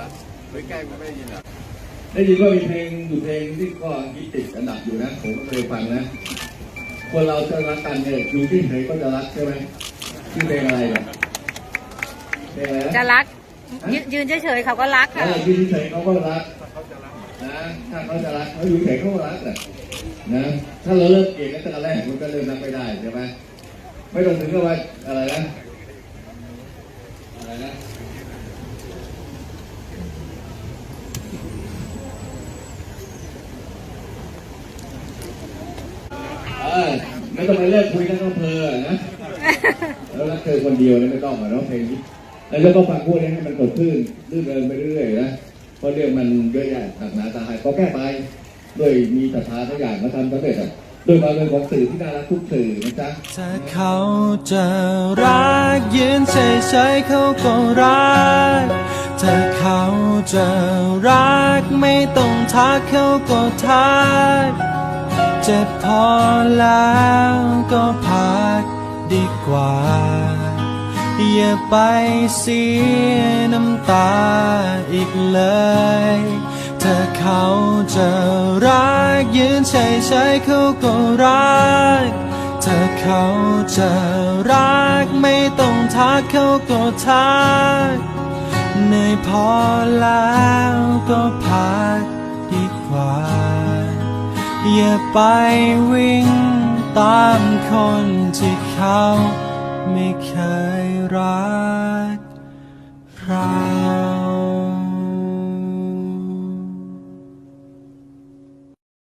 อเฮ้ยแกล้งไม่ได้ยินเหรอได้ยินว่ามีเพลงอยู่เพลงที่ก็ฮิตติดอันดับอยู่นะผมก็เคยฟังนะคนเราจะรักกันเนี่ยอยู่ที่ไหนก็จะรักใช่ไหมชื่อเพลงอะไรเนี่ยเพลงอะไรนะ จะรักยยืนเฉยๆเขาก็รักเอค่ะออยู่ที่ไหนเขาก็รักนะถ้าเขาจะรักเขาอยู่ที่ไหนเขาก็รักแหละนะถ้าเราเริ่มเกลียดกันตั้งแต่แรกมันก็เริ่มรักไม่ได้ใช่ไหมไม่ต้องถึงกับว่าอะไรนะอะไรนะเออไม่ต้องไปเลิกคุยกันต้องเพอนะแล้วรักเธอคนเดียวเนี่ยไม่ต้องมาร้องเพลงนี้แล้วก็ฟังพูดนี้ให้มันสดชื่นรื่นเริงไปเรื่อยๆนะเพราะเรื่องมันเยอะแยะหนักหนาตาหายก็แก้ไปด้วยมีศรัทธาทุกอย่างมาทำสำเร็จอะด้วยความเป็นของสื่อที่น่ารักทุกสื่อนะจ๊ะถ้าเขาจะรักยืนเฉยๆเขาก็รักถ้าเขาจะรักไม่ต้องทักเขาก็ทักเจ็บพอแล้วก็พักดีกว่า อย่าไปเสียน้ำตาอีกเลย ถ้าเขาจะรักยืนเฉยๆเขาก็รัก ถ้าเขาจะรักไม่ต้องทักเขาก็ทักเหนื่อยพอแล้วก็พัก อย่าไปวิ่งตามคนที่เขาไม่เคยรัก